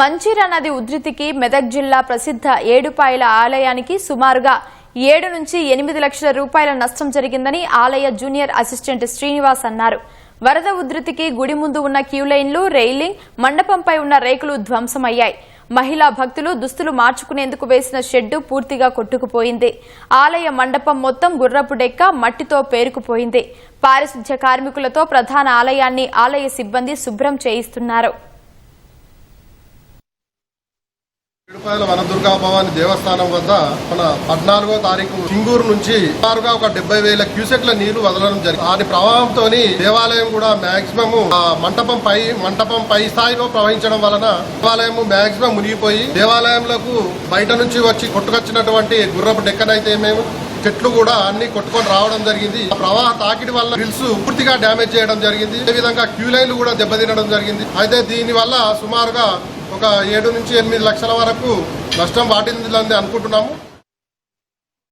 మంచిరా నది ఉధృతికి మెదక్ జిల్లా ప్రసిద్ధ ఏడుపాయల ఆలయానికి సుమారుగా ఏడు నుంచి ఎనిమిది లక్షల రూపాయల నష్టం జరిగిందని ఆలయ జూనియర్ అసిస్టెంట్ శ్రీనివాస్ అన్నారు. వరద ఉధృతికి గుడి ముందు ఉన్న క్యూలైన్లు రెయిలింగ్ మండపంపై ఉన్న రేకులు ధ్వంసమయ్యాయి. మహిళా భక్తులు దుస్తులు మార్చుకునేందుకు వేసిన షెడ్డు పూర్తిగా కొట్టుకుపోయింది. ఆలయ మండపం మొత్తం గుర్రపు డెక్క మట్టితో పేరుకుపోయింది. పారిశుధ్య కార్మికులతో ప్రధాన ఆలయాన్ని ఆలయ సిబ్బంది శుభ్రం చేయిస్తున్నారు. ఏడుపాయల వనదుర్గా భవాని దేవస్థానం వద్ద మన పద్నాలుగో తారీఖు సింగూరు నుంచి సుమారుగా ఒక డెబ్బై వేల క్యూసెక్ల నీళ్ళు వదలడం జరిగింది. దాని ప్రవాహంతో దేవాలయం కూడా మాక్సిమం మంటపం పై మంటపం పై స్థాయిలో ప్రవహించడం వలన దేవాలయం మాక్సిమం మునిగిపోయి దేవాలయంలోకి బయట నుంచి వచ్చి కొట్టుకొచ్చినటువంటి గుర్రపు డెక్కనైతే మేము చెట్లు కూడా అన్ని కొట్టుకొని రావడం జరిగింది. ఆ ప్రవాహ తాకిడి వల్ల గ్రిల్స్ పూర్తిగా డ్యామేజ్ చేయడం జరిగింది. అదేవిధంగా క్యూ లైన్లు కూడా దెబ్బతినడం జరిగింది. అయితే దీని వల్ల సుమారుగా ఒక ఏడు నుంచి ఎనిమిది లక్షల వరకు నష్టం వాటిల్లిందని అనుకుంటున్నాము.